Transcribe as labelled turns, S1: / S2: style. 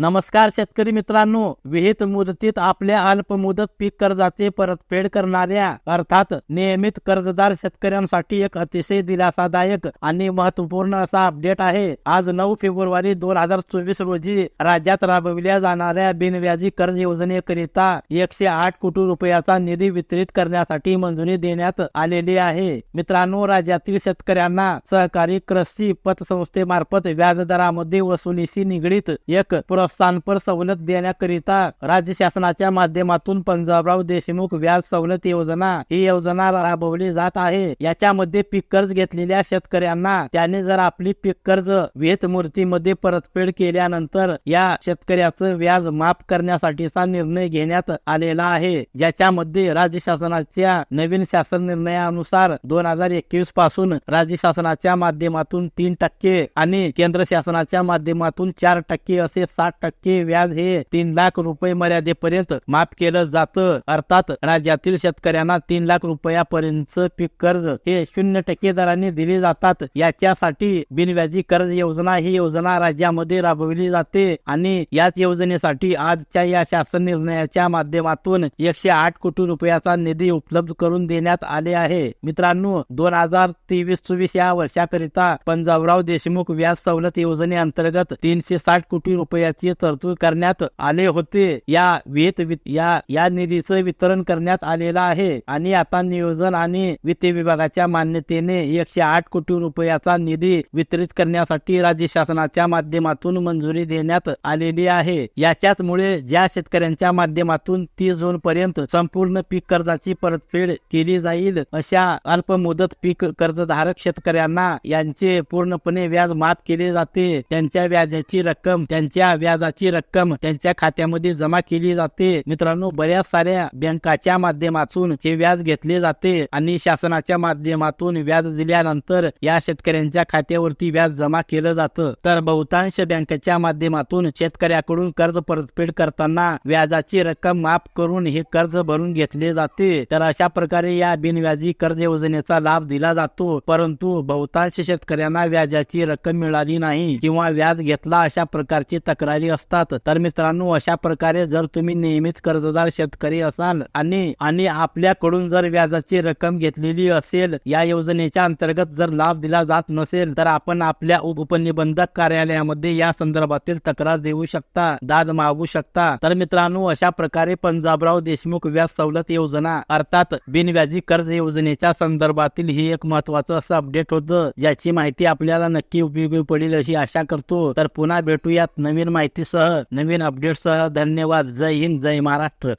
S1: नमस्कार शेतकरी मित्रांनो विहित मुदतीत आपल्या अल्पमुदत पीक कर्जाचे परतफेड करणाऱ्या अर्थात नियमित कर्जदार शेतकऱ्यांसाठी एक अतिशय दिलासादायक आणि महत्त्वपूर्ण असा अपडेट आहे. आज नऊ फेब्रुवारी दोन हजार चोवीस रोजी राज्यात राबविल्या जाणाऱ्या बिनव्याजी कर्ज योजनेकरिता एकशे आठ कोटी रुपयाचा निधी वितरित करण्यासाठी मंजुरी देण्यात आलेली आहे. मित्रांनो राज्यातील शेतकऱ्यांना सहकारी कृषी पतसंस्थेमार्फत व्याजदरामध्ये वसुलीशी निगडीत एक प्रोत्साहनपर सवलत देण्याकरिता राज्य शासनाच्या माध्यमातून पंजाबराव देशमुख व्याज सवलत योजना ही योजना राबवली जात आहे. याच्यामध्ये पीक कर्ज घेतलेल्या शेतकऱ्यांना त्याने जर आपली पीक कर्ज वेत मूर्तीमध्ये परतफेड केल्यानंतर या शेतकऱ्याचं व्याज माफ करण्यासाठीचा निर्णय घेण्यात आलेला आहे. ज्याच्यामध्ये राज्य शासनाच्या नवीन शासन निर्णयानुसार दोन हजार एकवीसपासून राज्य शासनाच्या माध्यमातून तीन टक्के आणि केंद्र शासनाच्या माध्यमातून चार टक्के असे साठ टक्के व्याज हे तीन लाख रुपये मर्यादेपर्यंत माफ केलं जातं. अर्थात राज्यातील शेतकऱ्यांना तीन लाख रुपयापर्यंत पीक कर्ज हे शून्य टक्के दराने दिले जातात. याच्यासाठी बिनव्याजी कर्ज योजना ही योजना राज्यामध्ये राबविली जाते आणि याच योजनेसाठी आजच्या या शासन निर्णयाच्या माध्यमातून एकशे आठ कोटी रुपयाचा निधी उपलब्ध करून देण्यात आले आहे. मित्रांनो दोन हजार तेवीस चोवीस या वर्षाकरिता पंजाबराव देशमुख व्याज सवलत योजनेअंतर्गत तीनशे साठ कोटी रुपयाचे तरतूद करण्यात आले होते. या वित्त वित- या या निधीचं वितरण करण्यात आलेलं आहे. आणि आता नियोजन आणि वित्त विभागाच्या मान्यतेने एकशे आठ कोटी रुपयाचा निधी वितरित करण्यासाठी राज्य शासनाच्या माध्यमातून मंजुरी देण्यात आलेली आहे. याच्याचमुळे ज्या शेतकऱ्यांच्या माध्यमातून तीस जून पर्यंत संपूर्ण पीक कर्जाची परतफेड केली जाईल अशा अल्प मुदत पीक कर्जधारक शेतकऱ्यांना यांचे पूर्णपणे व्याज माफ केले जाते. त्यांच्या व्याजाची रक्कम त्यांच्या व्याजाची रक्कम त्यांच्या खात्यामध्ये जमा केली जाते. मित्रांनो बऱ्याच साऱ्या बँकाच्या माध्यमातून हे व्याज घेतले जाते आणि शासनाच्या माध्यमातून व्याज दिल्यानंतर या शेतकऱ्यांच्या खात्यावरती व्याज जमा केलं जातं. तर बहुतांश बँकेच्या माध्यमातून शेतकऱ्याकडून कर्ज परतफेड करताना व्याजाची रक्कम माफ करून हे कर्ज भरून घेतले जाते. तर अशा प्रकारे या बिनव्याजी कर्ज योजनेचा लाभ दिला जातो. परंतु बहुतांश शेतकऱ्यांना व्याजाची रक्कम मिळाली नाही किंवा व्याज घेतला अशा प्रकारची तक्रार असतात. तर मित्रांनो अशा प्रकारे जर तुम्ही नियमित कर्जदार शेतकरी असाल आणि आणि आपल्याकडून जर व्याजाची रक्कम घेतलेली असेल या योजनेच्या अंतर्गत जर लाभ दिला जात नसेल तर आपण आपल्या उपनिबंधक कार्यालयामध्ये या संदर्भातील तक्रार देऊ शकता दाद मागू शकता. तर मित्रांनो अशा प्रकारे पंजाबराव देशमुख व्याज सवलत योजना अर्थात बिनव्याजी कर्ज योजनेच्या संदर्भातील ही एक महत्वाचं असं अपडेट होतं ज्याची माहिती आपल्याला नक्की उपयोगी पडेल अशी आशा करतो. तर पुन्हा भेटूयात नवीन माहिती माहितीसह नवीन अपडेटसह धन्यवाद. जय हिंद जय महाराष्ट्र.